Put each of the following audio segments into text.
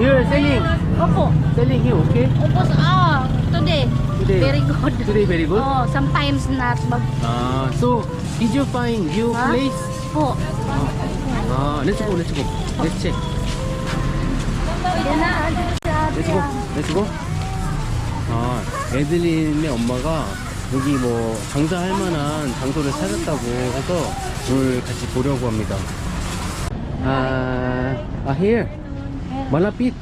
You're selling, Opo. selling here, okay? Opo, ah, today. Today. Very good. Today very good. Oh, sometimes not. Mag Ah, so did you find new Huh? place? po. Ah, let's go, let's go. Let's check. Let's go, let's go. 아, 애들린의 엄마가 여기 뭐 장사할 만한 장소를 찾았다고 해서 오늘 같이 보려고 합니다. 아, 아 here. 말라빛.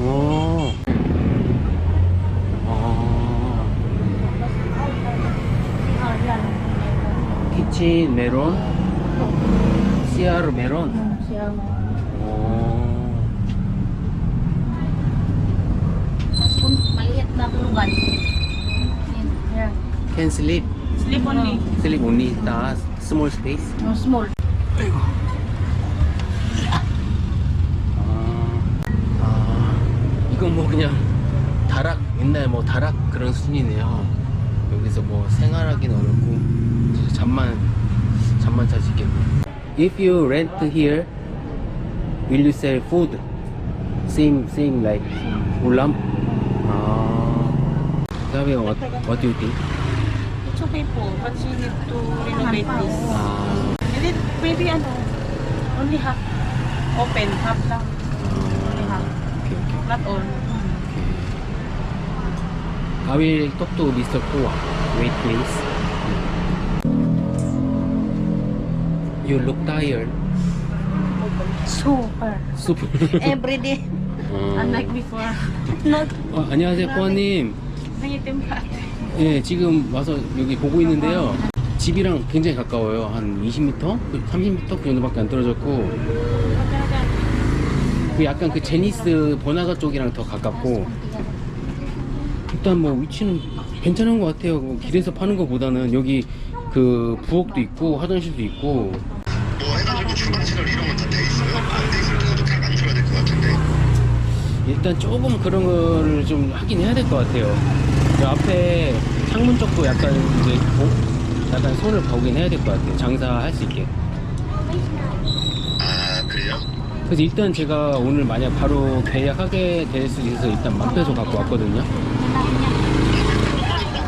오. 아. 키친 메론. CR 메론. 오. Maliit na pulugan. Yan. Can sleep. Sleep only. Sleep only. 다 small space. No, small. 아, 이건 뭐 그냥 다락 옛날 뭐 다락 그런 수준이네요. 여기서 뭐 생활하기는 어렵고 잠만 잠만 자시겠네. If you rent here, will you sell food? Same same like ulam. 아, 그다음에 what what do you think? It's okay po, but you need to renovate this. 아, it, maybe ano, only half open, half lang. Only half, 오케이 오케이. Not all. I will talk to Mr. Koa. Wait, please. You look tired. Super. Super. Every day. 어. Unlike before. Not 어, 안녕하세요, 코아님. Nangitim ka. 예, 지금 와서 여기 보고 있는데요. 집이랑 굉장히 가까워요. 한 20m? 30m? 그 정도밖에 안 떨어졌고. 그 약간 그 제니스 번화가 쪽이랑 더 가깝고. 일단 뭐 위치는 괜찮은 것 같아요. 뭐 길에서 파는 것보다는 여기 그 부엌도 있고 화장실도 있고 뭐 해가지고 주방시설 이런 건 다 돼 있어요? 안 돼 있을 때도 다 만들어야 될 것 같은데 일단 조금 그런 거를 좀 하긴 해야 될 것 같아요. 그 앞에 창문 쪽도 약간 이제 보- 약간 손을 보긴 해야 될 것 같아요. 장사할 수 있게. 아 그래서 일단 제가 오늘 만약 바로 계약하게 될 수 있어서 일단 만 페소 갖고 왔거든요.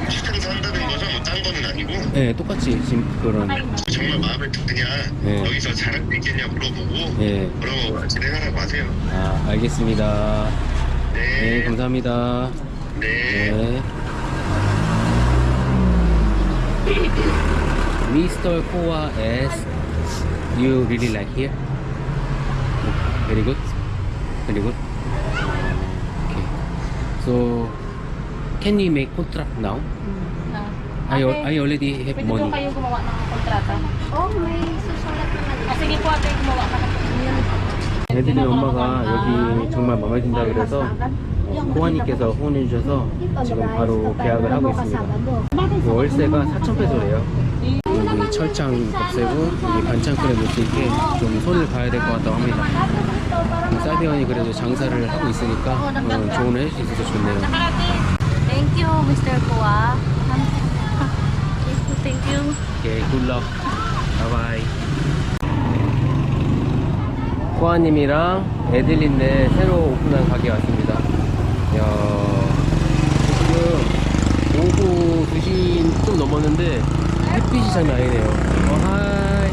시장에서 한다는 거죠? 뭐딴 거는 아니고 네, 똑같이 지금 그런. 정말 마음에 드냐 네. 여기서 잘할 수 있겠냐 물어보고 예. 그러고 진행하라고 하세요 아, 알겠습니다. 네, 네, 감사합니다. 네. 네. Mr. Koa asks, you really like here? Very good. Very good. Okay. So, can you make contract now? I, al- I already have Pwede po money. kayo gumawa ng kontrata. Oh, may susulat naman. Ah, sige po ate, gumawa ka. 애들이 엄마가 여기 정말 마음에 든다 그래서 코아님께서 후원해 주셔서 지금 바로 계약을 하고 있습니다. 그 월세가 4,000페소래요. 철창 벽세고 여기 반창고에 놓을 수 있게 좀 손을 봐야 될 것 같다고 합니다. 사비언이 그래도 장사를 하고 있으니까 어, 조언을 해줄 수 있어서 좋네요. Thank you, Mr. Kua. Thank you. 오케이, 굿럭. 바이바이. 코아님이랑 에들린네 새로 오픈한 가게 왔습니다. 야 지금 오후 2시 좀 넘었는데 햇빛이 장난 아니네요. 어, 하이.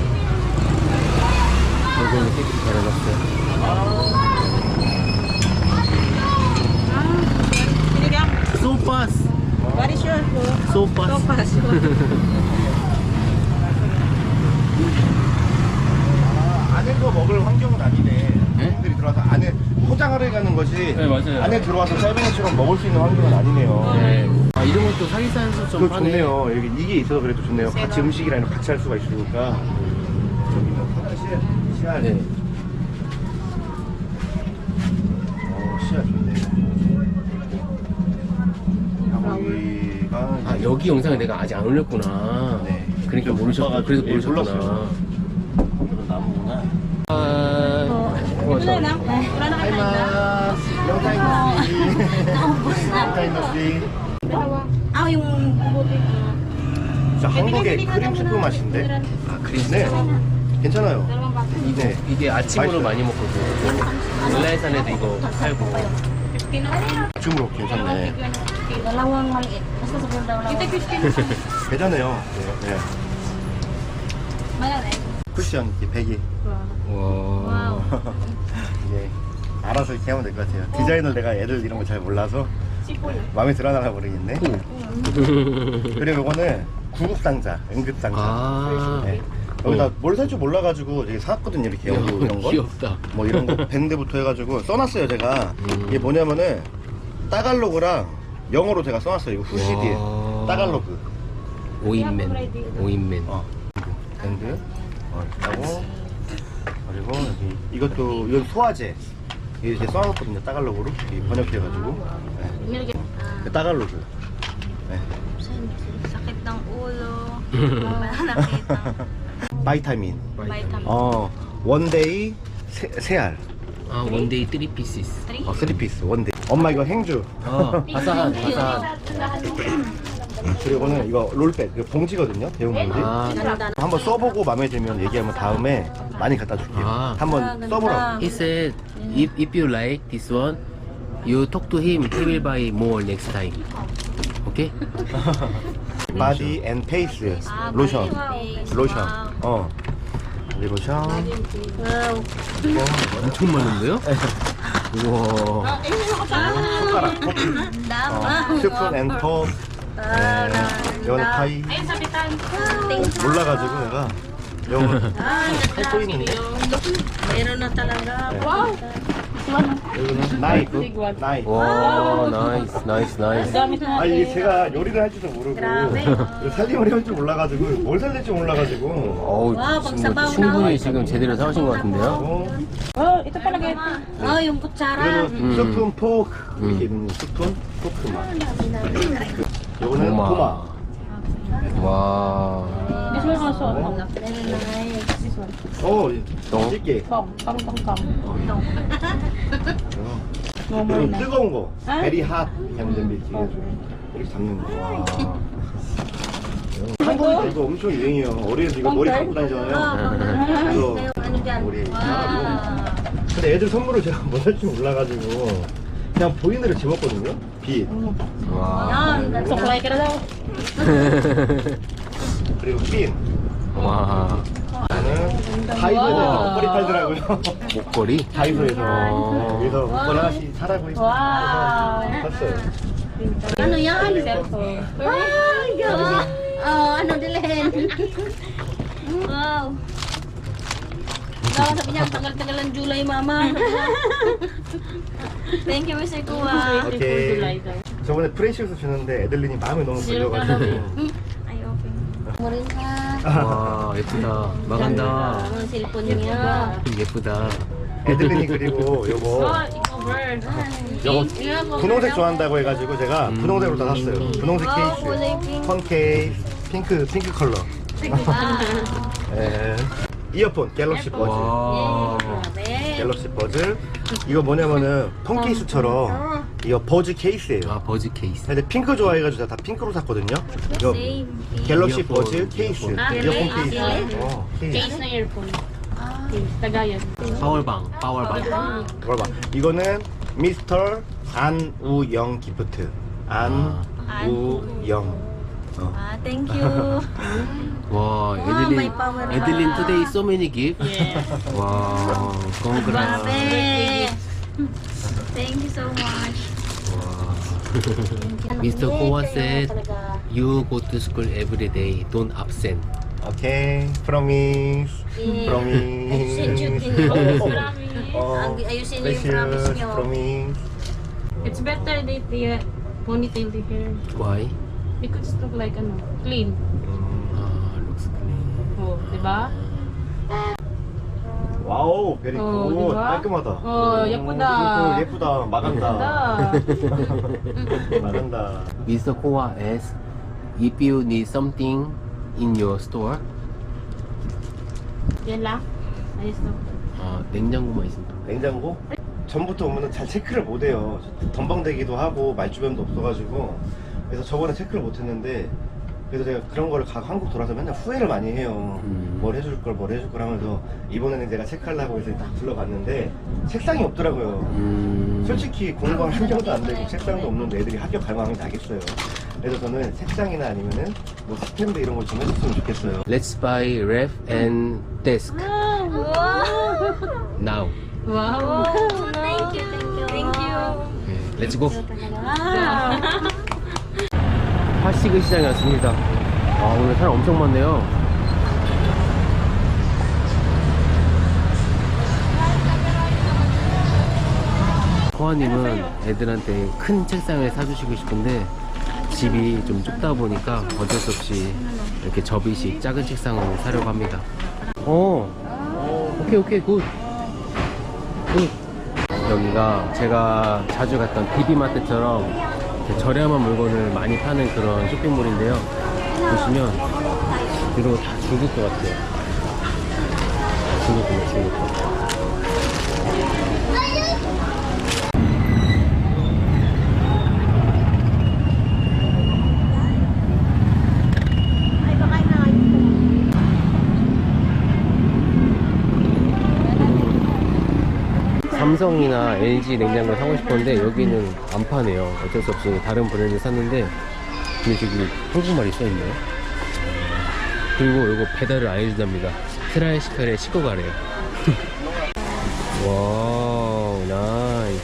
여기 햇빛 잘해놨어요. Sinigang, So fast! your food? So fast! 안에 거 먹을 환경은 아니네. 네? 사람들이 들어와서 안에 포장하러 가는 거지. 네, 맞아요. 안에 들어와서 쌀뱅이처럼 먹을 수 있는 환경은 아니네요. 네. 아, 이런 것도 사기산수 좀 그거 파네. 좋네요. 여기 이게 있어서 그래도 좋네요. 같이 음식이랑 같이 할 수가 있으니까. 저기 뭐 씨앗, 씨앗. 네. 어, 씨앗 좋네. 여기가 아 여기 영상을 내가 아직 안 올렸구나. 네. 그러니까 좀 모르셨 그래서 예, 모르셨구나. 이건 나무구나. 아, 어, 저, no see. Naubos na. Long Ah, yung buti. 진짜 한국의 크림 스프 맛인데? 아 네. 괜찮아요. Dalawang baso. 이거 네. 이게 아침으로 맛있어요. 많이 먹거든요. 일라이산에도 이거 팔고. 아침으로 괜찮네. Dalawang maliit. Basta. 괜찮네요. 네. Eh. 쿠션 이렇게 베개 와. 이제 알아서 이렇게 하면 될 것 같아요. 디자인을 내가 애들 이런 거 잘 몰라서 마음에 들어하나 모르겠네. 그리고 이거는 구급상자, 응급상자. 아. 네. 여기다 뭘 살 줄 몰라가지고 되게 사왔거든요 이렇게 야, 연구 이런 거. 귀엽다. 뭐 이런 거 밴드부터 해가지고 써놨어요 제가. 음. 이게 뭐냐면은 따갈로그랑 영어로 제가 써놨어요. 이거 후시디에 와. 따갈로그. 오인맨. 오인맨. 어. 밴드. 어, 하고 그리고 여기 이것도 이건 소화제. 이게 제가 써놨거든요 따갈로그로 이렇게 번역해가지고. 네. 그 따갈로그. 네. Sakit ng ulo. Nakita. 바이타민. 어 원데이 세, 세알. 아, 원데이 3 피시스. 어 쓰리피스 원데이. 엄마 이거 행주. 아, 바사한, 바사한. 그리고는 이거 롤백 그 봉지거든요 대용 봉지. 아, 한번 써보고 마음에 들면 얘기하면 다음에 많이 갖다 줄게요. 아. 한번 써보라고. he said, if, if you like this one, you talk to him, he will buy more next time. Okay? 바디 앤 페이스 Ah, 로션. 로션. 어. 이 로션. 엄청 많은데요? 우와. 숟가락, 커피, 어. 스푼 앤 컵. 네. 이거는 파이. 몰라가지고 내가 이거 할거 있는데. Meron na talaga. 여기는 나이프. 나이프. 와, 나이스, 나이스, 나이스. 아 이게 제가 요리를 할 줄도 모르고 살림을 해올 줄 몰라가지고 뭘 살릴지 몰라가지고 어우, 와, 지금 pagsabaw 충분히 지금 제대로 사오신 것 같은데요? 어, Oh, yung kutsara. 이거는 스푼 포크 이렇게 있는 스푼 포크 맛 요거는 고마. 고마 와. Very nice. 어? 똥? 찔게. 그리고 뜨거운 거. 베리 핫 햄들리 이렇게 잡는 거. 와. 한국에서 이거 엄청 유행이에요. 어린애들 이거 머리 감고 다니잖아요. 그래서 Ano dyan? 우리 근데 애들 선물을 제가 뭐 할지 몰라가지고 그냥 보이는 대로 집었거든요 빛 와. Yan. Suklay ka na daw. 그리고 핀 와. 나는 다이소에서 목걸이 팔더라고요 목걸이? 다이소에서 어. 여기서 목걸이 하나씩 사라고 했어요 샀어요 Ano yan? Ay, gawa. Oh, ano wow. Daw sabi niya, ang tagal-tagal ng July, mama. Thank you, Mr. Kuwa. 오케이 저번에 프레시우스 주는데 애들린이 마음에 너무 걸려가지고 Ay, okay. 와, 예쁘다. maganda. Ang cellphone niya. 예쁘다. 애들린이 그리고 요거 요거 분홍색 좋아한다고 해가지고 제가 음. 분홍색으로 다 샀어요 분홍색 Wow, kulay 케이스 pink. 펀 케이스 핑크 핑크 컬러 예. 이어폰 갤럭시 버즈 와. Grabe. 갤럭시 버즈 이거 뭐냐면은 폰 케이스처럼 이거 버즈 케이스예요 아, 버즈 케이스. 근데 핑크 좋아해가지고 제가 다 핑크로 샀거든요 이거 Same. 갤럭시 이어폰, 버즈 케이스 이어폰. 아, 이어폰 아, 케이스 아, 어, 케이스 Case na earphone. Case. Lagayan. 파월방, 파월방. 이걸 봐 이거는 미스터 안우영 기프트 안우영 어. Ah, thank you. 와, may 에들린, power 에들린 pa. today so many gift. 와, congrats. Grabe. Thank you so much. Mr. Kowa said, you go to school every day, don't absent. 오케이 프로미스 Yeah. 프로미스 Ayusin yun din. 어, Ang- ayusin niyo yung promise precious niyo. promise It's better that the ponytail the hair. Why? Because it look like ano, clean. Ah, looks clean. Oh, di ba? 와우 베리 어, 굿 이거야? 깔끔하다 어, 예쁘다. 오, 예쁘다 마간다 마간다 Mr. Kowa asks, if you need something in your store, Yan lang. Ayos na. 아, 냉장고만 있으면 냉장고 전부터 오면은 잘 체크를 못해요 덤벙대기도 하고 말주변도 없어가지고 그래서 저번에 체크를 못했는데 그래서 제가 그런 거를 가, 한국 돌아서 맨날 후회를 많이 해요 음. 뭘 해줄 걸 뭘 해줄 걸 하면서 이번에는 제가 체크하려고 해서 딱 둘러봤는데 책상이 없더라고요. 음. 솔직히 공부가 한 명도 안 되고 책상도 없는데 애들이 합격 갈망이 나겠어요. 그래서 저는 책상이나 아니면은 뭐 스탠드 이런 걸 좀 해줬으면 좋겠어요. Let's buy ref and desk now. Wow. Thank you, thank you. Thank you. 네, Let's go. 파시그 시장에 왔습니다. 와 오늘 사람 엄청 많네요. 호아님은 애들한테 큰 책상을 사주시고 싶은데 집이 좀 좁다 보니까 어쩔 수 없이 이렇게 접이식 작은 책상을 사려고 합니다. 어, 오케이 오케이 굿. 굿. 여기가 제가 자주 갔던 비비마트처럼 저렴한 물건을 많이 파는 그런 쇼핑몰인데요. 보시면 이런 거 다 중국 것 같아요. 중국 거, 중국 거. 삼성이나 LG 냉장고 사고 싶었는데 여기는 안 파네요. 어쩔 수 없이 다른 브랜드 샀는데 근데 저기 한국말이 써있네요. 그리고 이거 배달을 안 해준답니다. 트라이시칼에 싣고 가래요. 와우, 나이스.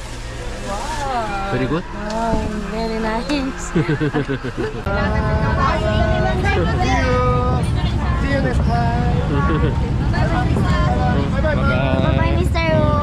Very good? Wow, very nice. See you next time. Bye-bye. Bye, Mr.